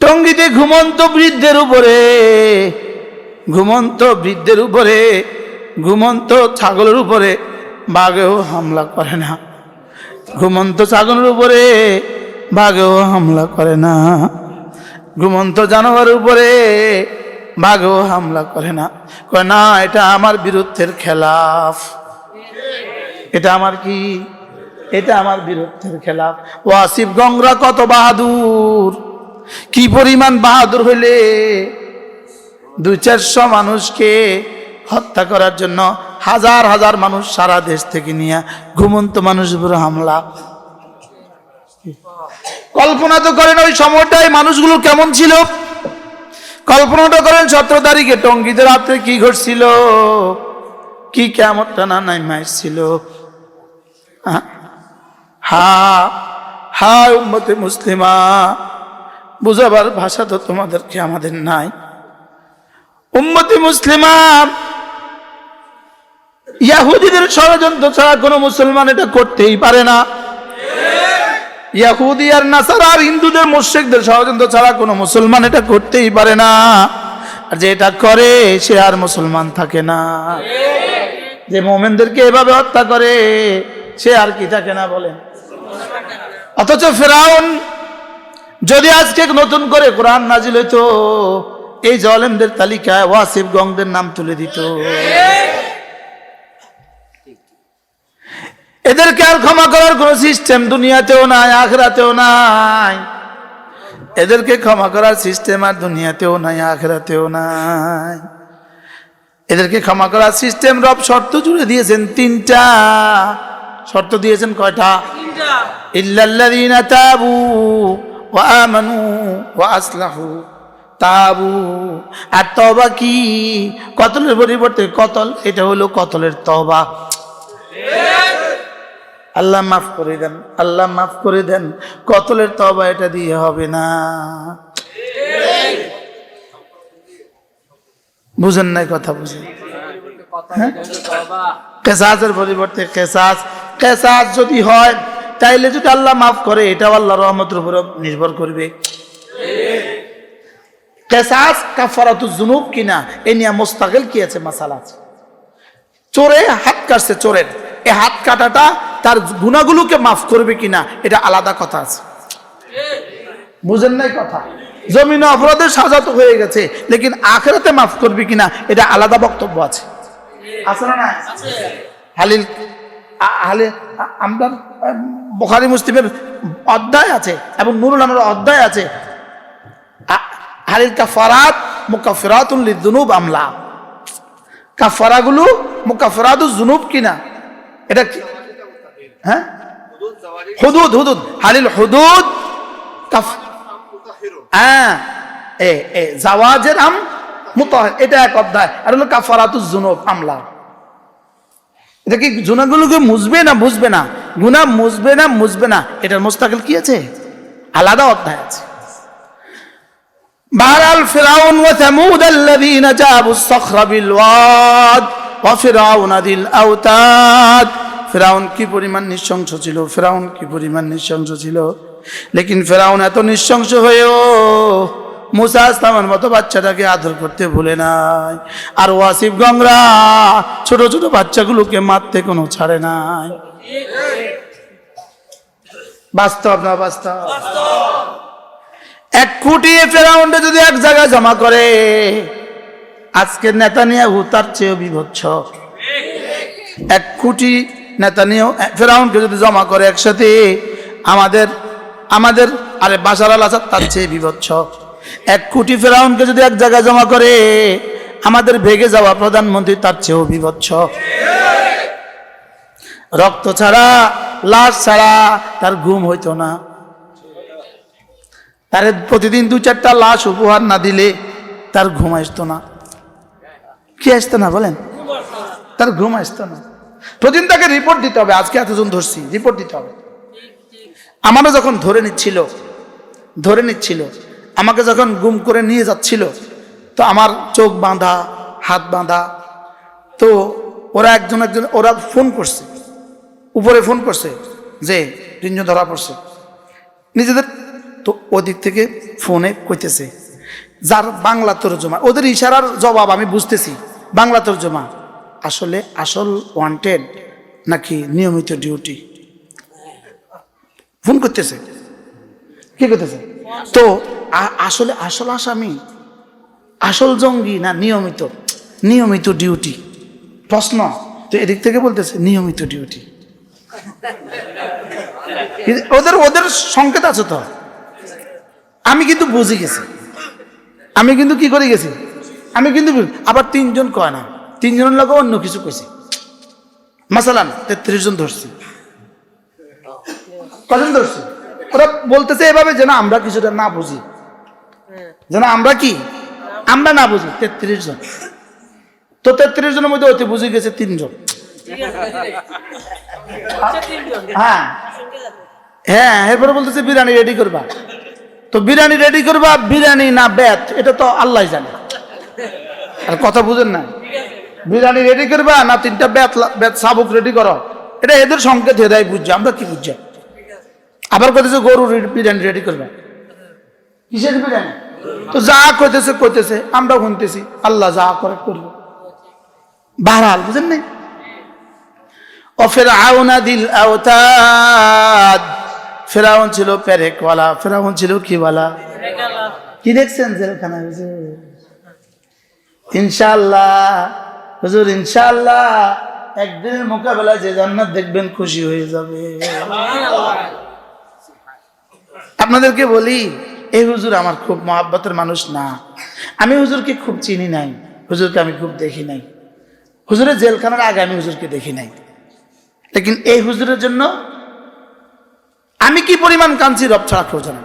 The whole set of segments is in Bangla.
টঙ্গিতে ঘুমন্ত বৃদ্ধের উপরে, ঘুমন্ত বৃদ্ধের উপরে, ঘুমন্ত ছাগলের উপরে, বাঘেও হামলা করে না। ঘুমন্ত ছাগলের উপরে, বাঘেও হামলা করে না। ঘুমন্ত জানোয়ারের উপরে, বাঘেও হামলা করে না। কয়, না, এটা আমার বিরুদ্ধের খেলাফ। এটা আমার কি? এটা আমার বিরুদ্ধের খেলাফ। ওয়াসিফ গঙ্গরা কত বাহাদুর। কি পরিমাণ বাহাদুর হইলে? দুই চারশো মানুষকে হত্যা করার জন্য হাজার হাজার মানুষ সারা দেশ থেকে নিয়ে ঘুমন্ত মানুষের উপরে হামলা। কল্পনা তো করেন ওই সময়টায় মানুষগুলো কেমন ছিল? কল্পনাটা করেন সতেরো তারিখে টঙ্গিতে রাত্রে কি ঘটছিল? কি কেমনটা না নাই মাইছিল হা হা উম্মতে মুসলিমা বুঝাবার ভাষা তো তোমাদেরকে আমাদের নাই। উম্মতে মুসলিমা ইয়াহুদিদের ষড়যন্ত্র ছাড়া কোনো মুসলমান এটা করতেই পারে না। ইয়াহুদি আর নাসারা আর হিন্দুদের মুশ্রিকদের ষড়যন্ত্র ছাড়া কোনো মুসলমান এটা করতেই পারে না। আর যে এটা করে, সে আর মুসলমান থাকে না। যে মোমেনদেরকে এভাবে হত্যা করে, সে আর কি থাকে না বলেন? অথচ ফেরাউন যদি আজকে নতুন করে কোরআন নাজিল হইতো এই জলেমদের তালিকায় ওয়াসিফ গংদের নাম তুলে দিত। এদেরকে আর ক্ষমা করার কোন সিস্টেম দুনিয়াতেও নাই আখরাতেও নাই। এদেরকে ক্ষমা করার সিস্টেম আর দুনিয়াতেও নাই আখরাতেও নাই। এদেরকে ক্ষমা করার সিস্টেম রব শর্ত জুড়ে দিয়েছেন তিনটা। শর্ত দিয়েছেন কয়টা? ইল্লাল্লাযীনা তাবু ওয়া আসলাহু তাবু। আর তবা কি? কতলের পরিবর্তে কতল? এটা হলো কতলের তবা আল্লাহ মাফ করে দেন, আল্লাহ মাফ করে দেন। কতলের তবা এটা দিয়ে হবে না। বুঝেন নাই কথা বুঝেন। কেসাসের পরিবর্তে কেসাস কেসাস যদি হয় তাইলে যদি আল্লাহ মাফ করে এটাও আল্লাহ রহমতের উপর নির্ভর করবে। কেসাস কাফারাতু জুনুব কিনা এ নিয়ে মোস্তাকিল কি আছে মাসালা আছে। চোরে হাত কাটছে চোরের। এই হাত কাটাটা তার গুণাগুলোকে মাফ করবে কিনা এটা আলাদা কথা আছে। বুঝেন নাই কথা? জমিনে অপরাধের সাজা তো হয়ে গেছে লেকিন আখেরাতে মাফ করবে কিনা এটা আলাদা বক্তব্য আছে। আছে না হালিল আ- হালে আ- আমরা বোখারি মুসলিমের অধ্যায় আছে এবং নুরুল আমের অধ্যায় আছে। হালিল কাফারাত মুকাফিরাতুল লিদুনুব আমলা কাফারাগুলো মুকাফিরাতু জুনুব কিনা? এটা কি? হ্যাঁ? হুদুদ হুদুদ। হালিল হুদুদ কাফ হ্যাঁ এ এ, জাওয়াজের আম মুতাহির। এটা এক অধ্যায়। আর হলো কাফারাতু জুনুব আমলা এটা কি গুণাগুলোকে মুছবে না বুঝবে না গুণা মুছবে না মুছবে না এটার মোস্তাকিল কি আছে আলাদা অধ্যায় আছে بهرال فرعون وثمود الذين جابوا الصخر بالواد وفرعون ذي الاوتاد ফেরাউন কি পরিমাণ নৃশংস ছিল ফেরাউন কি পরিমাণ নৃশংস ছিল লেকিন ফেরাউন এত নৃশংস হয়েও মুসা ইসলামের মতো বাচ্চাটাকে আদর করতে ভুলে নাই। আর ওয়াসিফ গংরা ছোট ছোট বাচ্চাগুলোকে মারতে কোনো ছাড়ে নাই। বাস্তব না বাস্তব? এক কোটি ফেরাউন্ডে যদি এক জায়গায় জমা করে, আজকের নেতা নিয়ে তার চেয়েও বিভৎস এক কোটি নেতা নিয়েও ফেরাউনকে যদি জমা করে একসাথে, আমাদের আমাদের, আরে বাসার আল আসাদ তার চেয়ে বিভৎস এক কোটি ফেরাউনকে যদি এক জায়গায় জমা করে, আমাদের ভেগে যাওয়া প্রধানমন্ত্রী তার চেয়েও বিভৎস রক্ত ছাড়া, লাশ ছাড়া তার ঘুম হইতো না। তার প্রতিদিন দু চারটা লাশ উপহার না দিলে তার ঘুম আসতো না। কি আসতো না বলেন? তার ঘুম আসতো না। প্রতিদিন তাকে রিপোর্ট দিতে হবে, আজকে এতজন ধরছি রিপোর্ট দিতে হবে। আমারও যখন ধরে নিচ্ছিল ধরে নিচ্ছিল আমাকে যখন গুম করে নিয়ে যাচ্ছিল, তো আমার চোখ বাঁধা, হাত বাঁধা। তো ওরা একজন একজন, ওরা ফোন করছে, উপরে ফোন করছে যে তিনজন ধরা পড়ছে। নিজেদের তো ওদিক থেকে ফোনে কইতেছে, যার বাংলা তর্জমা। ওদের ইশারার জবাব আমি বুঝতেছি, বাংলা তর্জমা। আসলে আসল ওয়ান্টেড নাকি নিয়মিত ডিউটি ফোন করতেছে। কি করতেছে? তো আসলে আসল আসামি, আসল জঙ্গি না নিয়মিত? নিয়মিত ডিউটি প্রশ্ন, তো এদিক থেকে বলতেছে, নিয়মিত ডিউটি ওদের ওদের সংকেত আছে তো। আমি কিন্তু বুঝে গেছি। আমি কিন্তু কি করে গেছি? আমি কিন্তু আবার তিনজন কয় না। তিনজনের লোক অন্য কিছু কইছে। মাসালান, তেত্রিশ জন ধরছি। কজন ধরছি? ওরা বলতেছে এভাবে যেন আমরা কিছুটা না বুঝি। যেন আমরা কি? আমরা না বুঝি তেত্রিশ জন। তো তেত্রিশ জনের মধ্যে অতি বুঝে গেছে তিনজন। হ্যাঁ। হ্যাঁ এরপরে বলতেছে বিরিয়ানি রেডি করবা। তো বিরিয়ানি রেডি করবা বিরিয়ানি না বেত এটা তো আল্লাহ জানে। আর কথা বুঝেন না। বিরিয়ানি রেডি করবা না তিনটা ব্যাথ ব্যাথ সাবুক রেডি করো। এটা এদের সংকেত হেদায় বুঝছে। আমরা কি বুঝছি? আবার কইতেছে গরু বিরিয়ানি রেডি করবা। কিসের বিরিয়ানি? তো যা কইতেছে কইতেছে আমরা শুনতেছি, আল্লাহ যা করে করব। বাহাল বুঝেন নাই? অফেরাউনা দিল আওতাদ। ফেরাউন ছিল পেরেকওয়ালা ফেরাউন ছিল কিওয়ালা। কি দেখছেন জেলখানা হুজুর? ইনশাআল্লাহ হুজুর, ইনশাআল্লাহ, একদিনের মোকাবেলা যে জান্নাত দেখবেন খুশি হয়ে যাবে। আপনাদেরকে বলি এই হুজুর আমার খুব মহাব্বতের মানুষ না। আমি হুজুরকে খুব চিনি নাই হুজুরকে আমি খুব দেখি নাই। হুজুরের জেলখানার আগে আমি হুজুরকে দেখি নাই। লেকিন এই হুজুরের জন্য আমি কি পরিমাণ কাঁদছি রব ছাড়া কেউ না।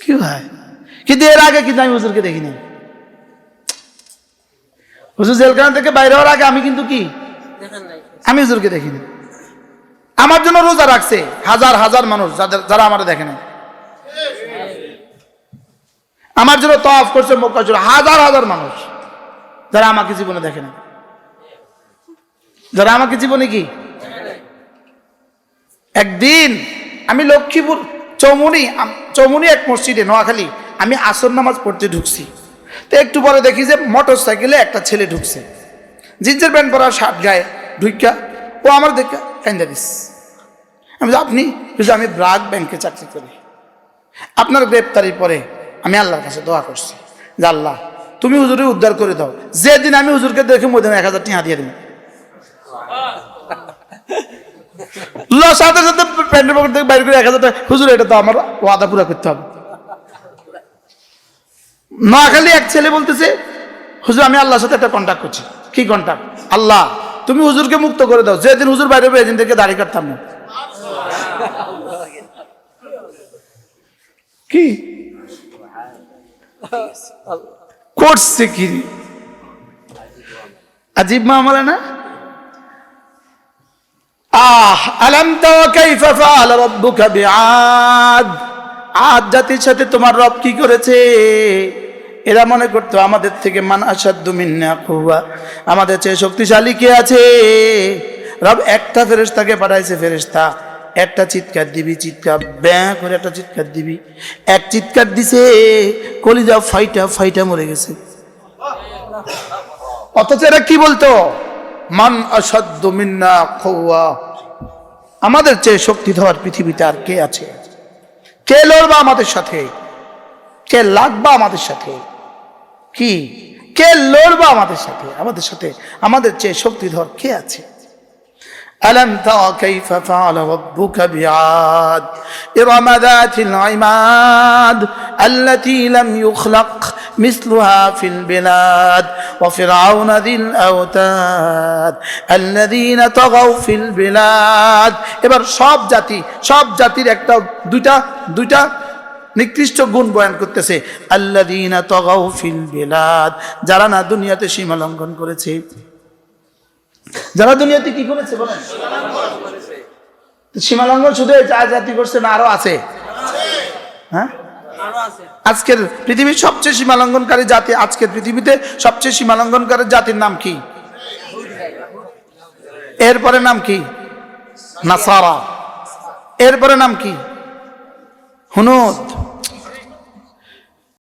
কি ভাই? কিন্তু এর আগে কিন্তু আমি হুজুরকে দেখি নাই। হুজুর জেলখানা থেকে বাইরে হওয়ার আগে আমি কিন্তু কি? আমি হুজুরকে দেখিনি। আমার জন্য রোজা রাখছে। হাজার হাজার মানুষ, যাদের যারা আমার দেখে নাই। আমার জন্য তফ করছে হাজার হাজার মানুষ, যারা আমাকে জীবনে দেখে না যারা আমাকে জীবনে কি? একদিন আমি লক্ষ্মীপুর চৌমুনি চৌমুনি এক মসজিদে, নোয়াখালী, আমি আসর নামাজ পড়তে ঢুকছি। তো একটু পরে দেখি যে মোটর সাইকেলে একটা ছেলে ঢুকছে। জিন্সের প্যান্ট পরা শার্ট গায়ে ঢুকা ও আমার দেখা কান্দা দিস আমি আপনি বলছে, আমি ব্রাক ব্যাংকে চাকরি করি আপনার গ্রেপ্তারির পরে আমি আল্লাহর কাছে দোয়া করছি। যে আল্লাহ তুমি হুজুরে উদ্ধার করে দাও। যেদিন আমি হুজুরকে দেখে দিন এক হাজার টাকা দিয়ে ল সাথে সাথে প্যান্টের পকেট থেকে বাইর করে এক হাজার টাকা হুজুর এটা তো আমার ওয়াদা পুরা করতে হবে। নোয়াখালী এক ছেলে বলতেছে হুজুর আমি আল্লাহর সাথে একটা কন্ট্যাক্ট করছি। কি কন্ট্যাক্ট আল্লাহ তুমি হুজুরকে মুক্ত করে দাও। যেদিন হুজুর বাইরে হবে এদিন থেকে দাড়ি কাটতাম না। কি? করছে কি? আজিব মামলা না? আহ, আলম আদ জাতির সাথে তোমার রব কি করেছে? এরা মনে করতো আমাদের থেকে মান আসাদ্দু মিন্না কুয়া আমাদের চেয়ে শক্তিশালী কে আছে? রব একটা ফেরেশতাকে পাঠাইছে ফেরেশতা। একটা চিৎকার দিবি, চিৎকার, ব্যাঁ করে একটা চিৎকার দিবি। এক চিৎকার দিছে, কলিজা ফাইটা ফাইটা মরে গেছে। অথচ এরা কি বলতো? মান অসাধ্য মিন্না খৌয়া। আমাদের চেয়ে শক্তিধর পৃথিবীতে আর কে আছে? কে লড়বা আমাদের সাথে? কে লাগবা আমাদের সাথে? কি? কে লড়বা আমাদের সাথে? আমাদের সাথে, আমাদের চেয়ে শক্তিধর কে আছে? ألم تر كيف فعل ربك بعاد إرم ذات العماد التي لم يخلق مثلها في البلاد وفرعون ذي الأوتاد الذين طغوا في البلاد এবার সব জাতি সব জাতির একটা দুইটা দুইটা নিকৃষ্ট গুণ বয়ান করতেছে আল্লাযীনা তাগাউ ফিল বিলাদ যারা না দুনিয়াতে সীমা লঙ্ঘন করেছে যারা দুনিয়াতে কি করেছে বলেন? সীমা লঙ্ঘন শুধু চার জাতি করছে না, আরও আছে? হ্যাঁ? আজকের পৃথিবীর সবচেয়ে সীমা লঙ্ঘনকারী জাতি, আজকের পৃথিবীতে সবচেয়ে সীমা লঙ্ঘনকারী জাতির নাম কি? এরপরে নাম কি? নাসারা। এরপরে নাম কি? হুনুদ।